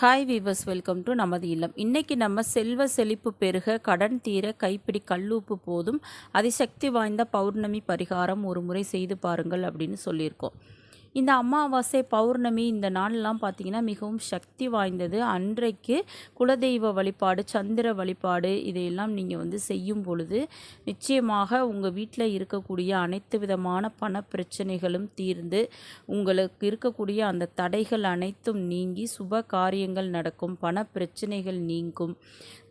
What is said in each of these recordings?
Hi viewers welcome to நமது இல்லம். இன்றைக்கி நம்ம செல்வ செழிப்பு பெருக கடன் தீர கைப்பிடி கல்லூப்பு போதும் அதிசக்தி வாய்ந்த பௌர்ணமி பரிகாரம் ஒரு முறை செய்து பாருங்கள் அப்படின்னு சொல்லியிருக்கோம். இந்த அமாவாசை பௌர்ணமி இந்த நாள்லாம் பார்த்திங்கன்னா மிகவும் சக்தி வாய்ந்தது. அன்றைக்கு குலதெய்வ வழிபாடு சந்திர வழிபாடு இதையெல்லாம் நீங்கள் வந்து செய்யும் பொழுது நிச்சயமாக உங்கள் வீட்டில் இருக்கக்கூடிய அனைத்து விதமான பண பிரச்சனைகளும் தீர்ந்து உங்களுக்கு இருக்கக்கூடிய அந்த தடைகள் அனைத்தும் நீங்கி சுப காரியங்கள் நடக்கும் பண பிரச்சனைகள் நீங்கும்.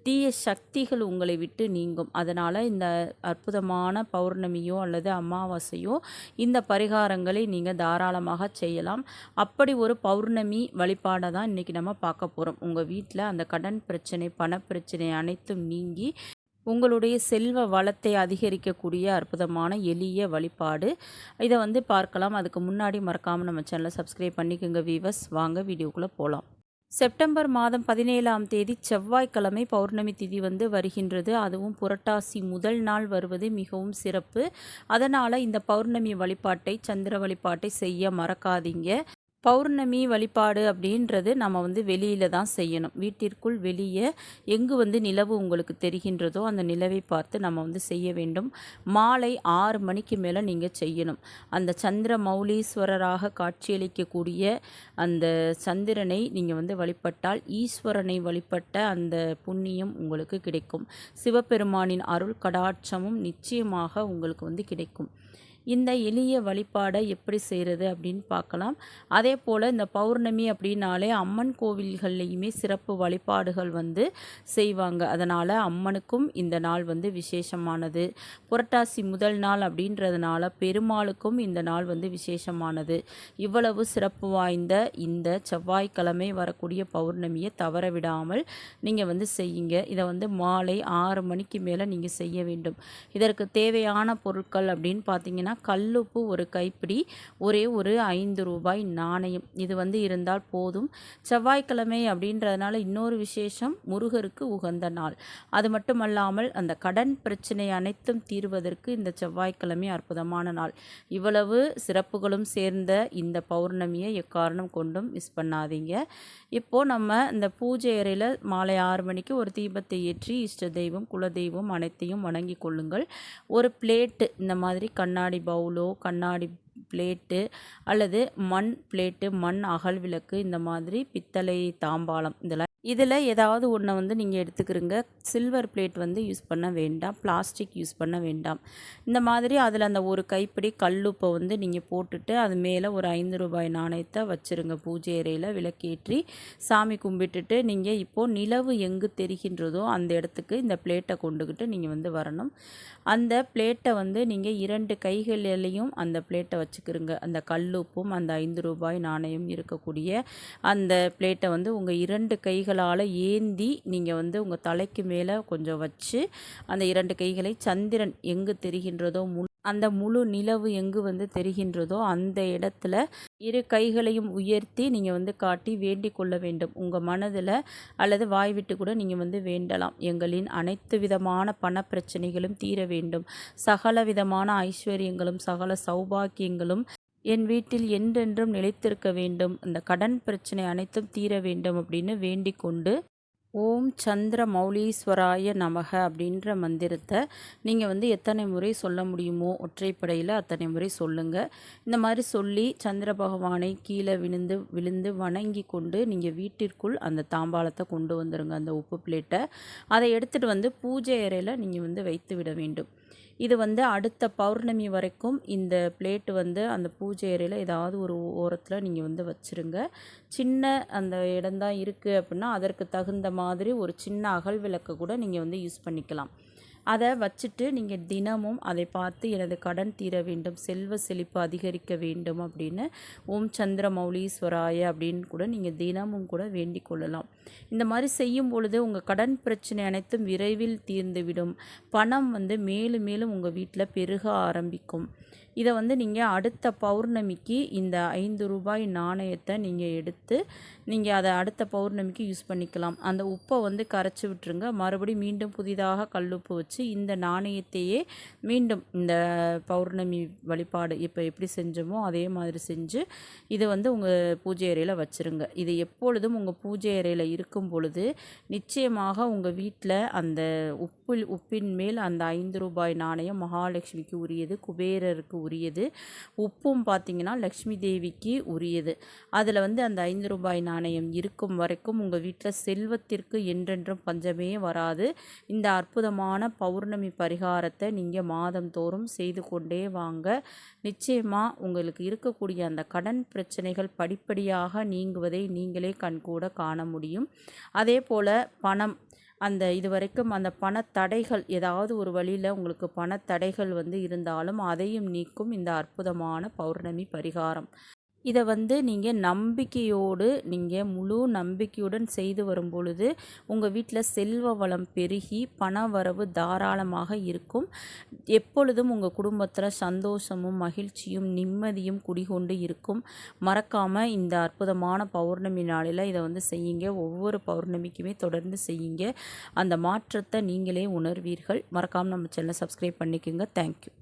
தீய சக்திகள் உங்களை விட்டு நீங்கும். அதனால் இந்த அற்புதமான பௌர்ணமியோ அல்லது அமாவாசையோ இந்த பரிகாரங்களை நீங்கள் தாராளமாக செய்யலாம். அப்படி ஒரு பௌர்ணமி வழிபாடை தான் இன்றைக்கி நம்ம பார்க்க போகிறோம் உங்கள் வீட்டில் அந்த கடன் பிரச்சனை பணப்பிரச்சனை அனைத்தும் நீங்கி உங்களுடைய செல்வ வளத்தை அதிகரிக்கக்கூடிய அற்புதமான எளிய வழிபாடு. இதை வந்து பார்க்கலாம். அதுக்கு முன்னாடி மறக்காமல் நம்ம சேனலை சப்ஸ்கிரைப் பண்ணிக்கோங்க வீவர்ஸ் வாங்க வீடியோக்குள்ளே போகலாம் செப்டம்பர் மாதம் பதினேழாம் தேதி செவ்வாய்க்கிழமை பௌர்ணமி திதி வந்து வருகின்றது. அதுவும் புரட்டாசி முதல் நாள் வருவது மிகவும் சிறப்பு. அதனால் இந்த பௌர்ணமி வழிபாட்டை சந்திர வழிபாட்டை செய்ய மறக்காதீங்க. பௌர்ணமி வழிபாடு அப்படின்றது நம்ம வந்து வெளியில் தான் செய்யணும். வீட்டிற்குள் வெளியே எங்கு வந்து நிலவு உங்களுக்கு தெரிகின்றதோ அந்த நிலவை பார்த்து நம்ம வந்து செய்ய வேண்டும். மாலை ஆறு மணிக்கு மேலே நீங்கள் செய்யணும். அந்த சந்திர மௌலீஸ்வரராக காட்சியளிக்கக்கூடிய அந்த சந்திரனை நீங்கள் வந்து வழிபட்டால் ஈஸ்வரனை வழிபட்ட அந்த புண்ணியம் உங்களுக்கு கிடைக்கும். சிவபெருமானின் அருள் கடாட்சமும் நிச்சயமாக உங்களுக்கு வந்து கிடைக்கும். இந்த எளிய வழிபாடை எப்படி செய்கிறது அப்படின்னு பார்க்கலாம். அதே போல் இந்த பௌர்ணமி அப்படின்னாலே அம்மன் கோவில்கள்லையுமே சிறப்பு வழிபாடுகள் வந்து செய்வாங்க. அதனால் அம்மனுக்கும் இந்த நாள் வந்து விசேஷமானது. புரட்டாசி முதல் நாள் அப்படின்றதுனால பெருமாளுக்கும் இந்த நாள் வந்து விசேஷமானது. இவ்வளவு சிறப்பு வாய்ந்த இந்த செவ்வாய்க்கிழமை வரக்கூடிய பௌர்ணமியை தவற விடாமல் நீங்கள் வந்து செய்யுங்க. இதை வந்து மாலை ஆறு மணிக்கு மேலே நீங்கள் செய்ய வேண்டும். இதற்கு தேவையான பொருட்கள் அப்படின்னு பார்த்தீங்கன்னா கல்லுப்பு ஒரு கைப்பிடி ஒரே ஒரு ஐந்து ரூபாய் நாணயம். இது வந்து இருந்தால் போதும். செவ்வாய்க்கிழமை அப்படின்றதுனால இன்னொரு விசேஷம் முருகருக்கு உகந்த நாள். அது மட்டுமல்லாமல் அந்த கடன் பிரச்சனை அனைத்தும் தீர்வதற்கு இந்த செவ்வாய்க்கிழமை அற்புதமான நாள். இவ்வளவு சிறப்புகளும் சேர்ந்த இந்த பௌர்ணமியை எக்காரணம் கொண்டும் மிஸ் பண்ணாதீங்க. இப்போது நம்ம இந்த பூஜை அறையில் மாலை ஆறு மணிக்கு ஒரு தீபத்தை ஏற்றி இஷ்ட தெய்வம் குலதெய்வம் அனைத்தையும் வணங்கி கொள்ளுங்கள். ஒரு பிளேட்டு இந்த மாதிரி கண்ணாடி பவுலோ கண்ணாடி பிளேட்டு அல்லது மண் பிளேட்டு மண் அகல் விளக்கு இந்த மாதிரி பித்தளை தாம்பாளம் இதெல்லாம். இதில் ஏதாவது ஒன்றை வந்து நீங்கள் எடுத்துக்கிறீங்க. சில்வர் பிளேட் வந்து யூஸ் பண்ண வேண்டாம். பிளாஸ்டிக் யூஸ் பண்ண வேண்டாம். இந்த மாதிரி அதில் அந்த ஒரு கைப்பிடி கல்லுப்பை வந்து நீங்கள் போட்டுட்டு அது மேலே ஒரு ஐந்து ரூபாய் நாணயத்தை வச்சுருங்க. பூஜை அறையில் விளக்கேற்றி சாமி கும்பிட்டுட்டு நீங்கள் இப்போது நிலவு எங்கு தெரிகின்றதோ அந்த இடத்துக்கு இந்த பிளேட்டை கொண்டுக்கிட்டு நீங்கள் வந்து வரணும். அந்த பிளேட்டை வந்து நீங்கள் இரண்டு கைகளிலையும் அந்த பிளேட்டை வச்சுக்கிறங்க. அந்த கல்லுப்பும் அந்த ஐந்து ரூபாய் நாணயம் இருக்கக்கூடிய அந்த பிளேட்டை வந்து உங்கள் இரண்டு கைகளால் ஏந்தி நீங்கள் வந்து உங்கள் தலைக்கு மேலே கொஞ்சம் வச்சு அந்த இரண்டு கைகளை சந்திரன் எங்கு தெரிகின்றதோ முன் அந்த முழு நிலவு எங்கு வந்து தெரிகின்றதோ அந்த இடத்துல இரு கைகளையும் உயர்த்தி நீங்கள் வந்து காட்டி வேண்டிக் கொள்ள வேண்டும். உங்கள் மனதில் அல்லது வாய் விட்டு கூட நீங்கள் வந்து வேண்டலாம். எங்களின் அனைத்து விதமான பண பிரச்சனைகளும் தீர வேண்டும். சகல விதமான ஐஸ்வர்யங்களும் சகல சௌபாக்கியங்களும் என் வீட்டில் என்றென்றும் நிலைத்திருக்க வேண்டும். அந்த கடன் பிரச்சனை அனைத்தும் தீர வேண்டும் அப்படின்னு வேண்டிக் கொண்டு ஓம் சந்திர மௌலீஸ்வராய நமக அப்படின்ற மந்திரத்தை நீங்கள் வந்து எத்தனை முறை சொல்ல முடியுமோ ஒற்றைப்படையில் அத்தனை முறை சொல்லுங்கள் இந்த மாதிரி சொல்லி சந்திர பகவானை கீழே விழுந்து விழுந்து வணங்கி கொண்டு நீங்கள் வீட்டிற்குள் அந்த தாம்பாளத்தை கொண்டு வந்துடுங்க அந்த உப்பு பிளேட்டை அதை எடுத்துகிட்டு வந்து பூஜை அறையில் நீங்கள் வந்து வைத்து விட வேண்டும். இது வந்து அடுத்த பௌர்ணமி வரைக்கும் இந்த பிளேட்டு வந்து அந்த பூஜை அறையில் ஏதாவது ஒரு ஓரத்தில் நீங்கள் வந்து வச்சுருங்க. சின்ன அந்த இடம்தான் இருக்குது அப்படின்னா அதற்கு தகுந்த மாதிரி ஒரு சின்ன அகல் விளக்கை கூட நீங்கள் வந்து யூஸ் பண்ணிக்கலாம். அதை வச்சுட்டு நீங்கள் தினமும் அதை பார்த்து எனது கடன் தீர வேண்டும் செல்வ செழிப்பு அதிகரிக்க வேண்டும் அப்படின்னு ஓம் சந்திர மௌலீஸ்வராய அப்படின்னு கூட நீங்கள் தினமும் கூட வேண்டிக் கொள்ளலாம். இந்த மாதிரி செய்யும் பொழுது உங்கள் கடன் பிரச்சனை அனைத்தும் விரைவில் தீர்ந்துவிடும். பணம் வந்து மேலும் மேலும் உங்கள் வீட்டில் பெருக ஆரம்பிக்கும். இதை வந்து நீங்கள் அடுத்த பௌர்ணமிக்கு இந்த ஐந்து ரூபாய் நாணயத்தை நீங்கள் எடுத்து நீங்கள் அதை அடுத்த பௌர்ணமிக்கு யூஸ் பண்ணிக்கலாம். அந்த உப்பை வந்து கரைச்சி விட்டுருங்க. மறுபடியும் மீண்டும் புதிதாக கல்லுப்பு வச்சு இந்த நாணயத்தையே மீண்டும் இந்த பௌர்ணமி வழிபாடு இப்போ எப்படி செஞ்சோமோ அதே மாதிரி செஞ்சு இதை வந்து உங்கள் பூஜை அறையில் வச்சுருங்க. இது எப்பொழுதும் உங்கள் பூஜை அறையில் இருக்கும் பொழுது நிச்சயமாக உங்கள் வீட்டில் அந்த உப்பில் உப்பின் மேல் அந்த ஐந்து ரூபாய் நாணயம் மகாலட்சுமிக்கு உரியது குபேரருக்கு உரியது. உப்பும் பார்த்திங்கன்னா லக்ஷ்மி தேவிக்கு உரியது. அதில் வந்து அந்த ஐந்து ரூபாய் நாணயம் இருக்கும் வரைக்கும் உங்கள் வீட்டில் செல்வத்திற்கு என்றென்றும் பஞ்சமே வராது. இந்த அற்புதமான பௌர்ணமி பரிகாரத்தை நீங்கள் மாதந்தோறும் செய்து கொண்டே வாங்க. நிச்சயமாக உங்களுக்கு இருக்கக்கூடிய அந்த கடன் பிரச்சனைகள் படிப்படியாக நீங்குவதை நீங்களே கண்கூட காண முடியும். அதே போல் பணம் அந்த இது வரைக்கும் அந்த பணத்தடைகள் ஏதாவது ஒரு வழியில் உங்களுக்கு பணத்தடைகள் வந்து இருந்தாலும் அதையும் நீக்கும் இந்த அற்புதமான பௌர்ணமி பரிகாரம். இதை வந்து நீங்கள் நம்பிக்கையோடு நீங்கள் முழு நம்பிக்கையுடன் செய்து வரும் பொழுது உங்கள் வீட்டில் செல்வ வளம் பெருகி பண வரவு தாராளமாக இருக்கும். எப்பொழுதும் உங்கள் குடும்பத்தில் சந்தோஷமும் மகிழ்ச்சியும் நிம்மதியும் குடிகொண்டு இருக்கும். மறக்காமல் இந்த அற்புதமான பௌர்ணமி நாளில் இதை வந்து செய்யுங்க. ஒவ்வொரு பௌர்ணமிக்குமே தொடர்ந்து செய்யுங்க. அந்த மாற்றத்தை நீங்களே உணர்வீர்கள். மறக்காமல் நம்ம சேனலை சப்ஸ்கிரைப் பண்ணிக்கோங்க. தேங்க்யூ